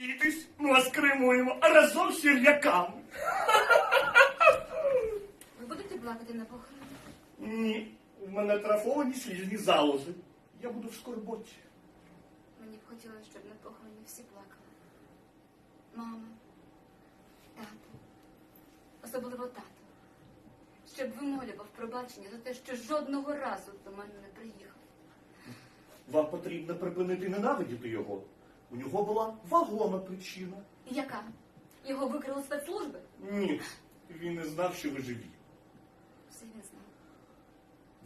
Ідись, ми вас кремуємо разом з черв'яками. Ви будете плакати на похороні? Ні, у мене трафовані слізні залози. Я буду в скорботі. Мені б хотілося, щоб на похороні всі плакали. Мама, тато, особливо тато. Щоб вимолював пробачення за те, що жодного разу до мене не приїхав. Вам потрібно припинити ненавидіти його. У нього була вагома причина. Яка? Його викрили спецслужби? Ні, він не знав, що ви живі. Все він знав.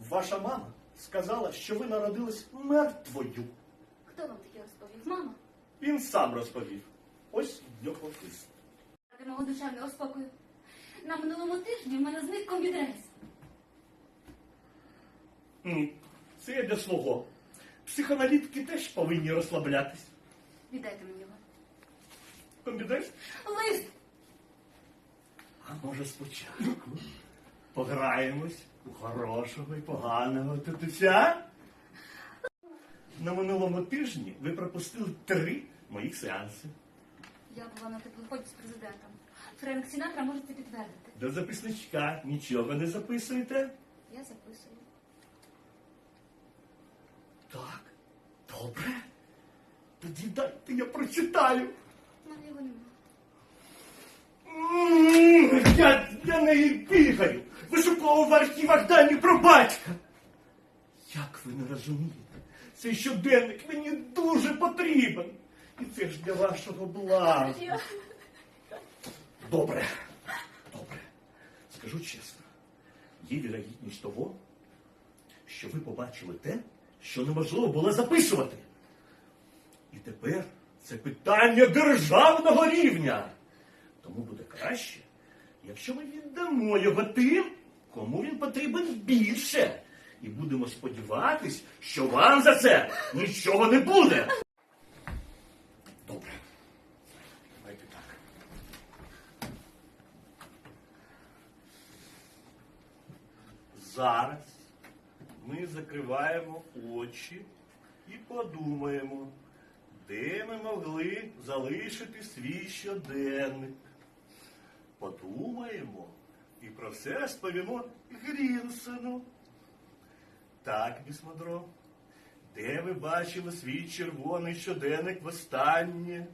Ваша мама сказала, що ви народились мертвою. Хто вам таке розповів? Мама? Він сам розповів. Ось його лист. Ради мого душевного спокою. На минулому тижні в мене зник комбідрес. Ні, це я для свого. Психоаналітики теж повинні розслаблятись. Віддайте мені його. Комбідеш? Лист! А може спочатку пограємось у хорошого і поганого татуся? На минулому тижні ви пропустили три моїх сеанси. Я була на теплоході з президентом. Френк Сінатра може це підтвердити. До записничка нічого не записуєте? Я записую. Так, добре. Тоді дайте я прочитаю. Я для неї бігаю. Вишуковував в архівах дані про батька. Як ви не розумієте? Цей щоденник мені дуже потрібен. І це ж для вашого блага. Добре. Добре. Скажу чесно, є вірогідність того, що ви побачили те, що неможливо було записувати. Тепер це питання державного рівня. Тому буде краще, якщо ми віддамо його тим, кому він потрібен більше. І будемо сподіватись, що вам за це нічого не буде. Добре. Давайте так. Зараз ми закриваємо очі і подумаємо, де ми могли залишити свій щоденник. Подумаємо і про все розповімо Грінсену. Так, Бісмодро, де ви бачили свій червоний щоденник востаннє?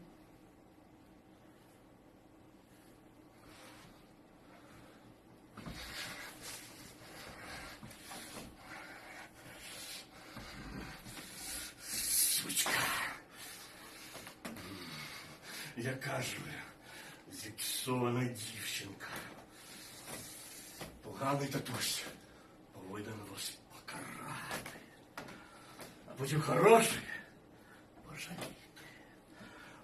Яка ж ви зіпсована дівчинка. Поганий татусь повинен вас покарати. А потім хороший пожаліти.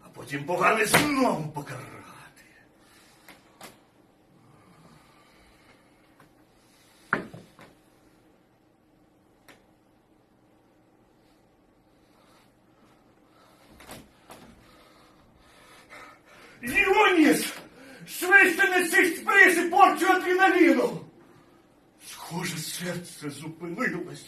А потім поганий знову покарати. Леонід! Швидше не цих сприс порчу адреналіну! Схоже, серце зупинилось.